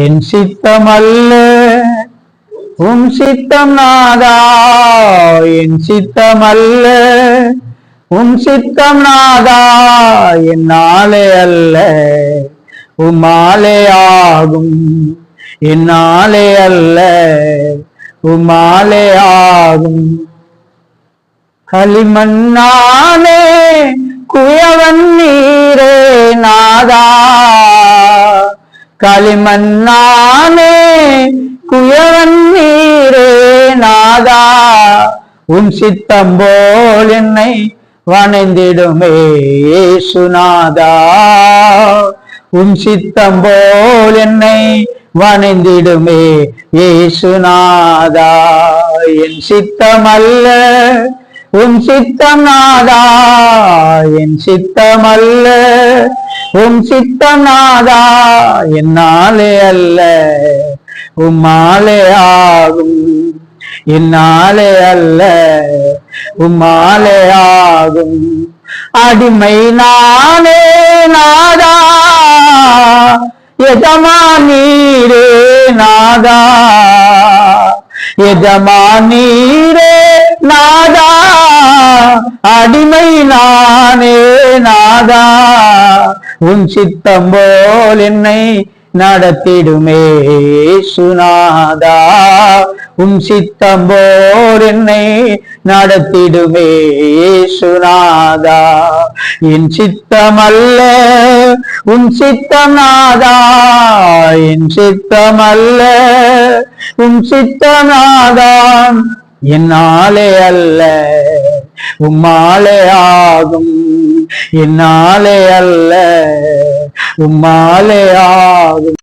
என் சித்தம் அல்ல உம் சித்தம் நாதா. என் சித்தம் அல்ல உம் சித்தம் நாதா. என் நாளே அல்ல உம்மாலே ஆகும். என் நாளே அல்ல உம்மாலே ஆகும். களிமண்ணானே குயவன் நீரே நாதா. களிமண்ணானே குயவன் நீரே நாதா. உன் சித்தம் போல் என்னை வணைந்திடுமே சுனாதா உன் சித்தம் போல் என்னை வணைந்திடுமே ஏசுநாதா என் சித்தம் அல்ல உன் சித்தம் நாதா என் சித்தம் அல்ல உன் சித்தம் நாதா என்னாலே அல்ல. உம்மாலே ஆகும். என்னாலே அல்ல. உம்மாலே ஆகும். அடிமை நானே நாதா. எஜமானீரே நாதா. எஜமானீரே நாதா அடிமை நானே நாதா. உன் சித்தம் போல் என்னை நடத்திடுமே சுனாதா உன் சித்தம் போர் என்னை நடத்திடுமே சுனாதா என் சித்தம் அல்ல உன் சித்தம் நாதா. என் சித்தம் அல்ல உன் சித்தம் நாதான் என்னாலே அல்ல உம்மாலே ஆகும். என்னாலே அல்ல உம்மாலே ஆகும்.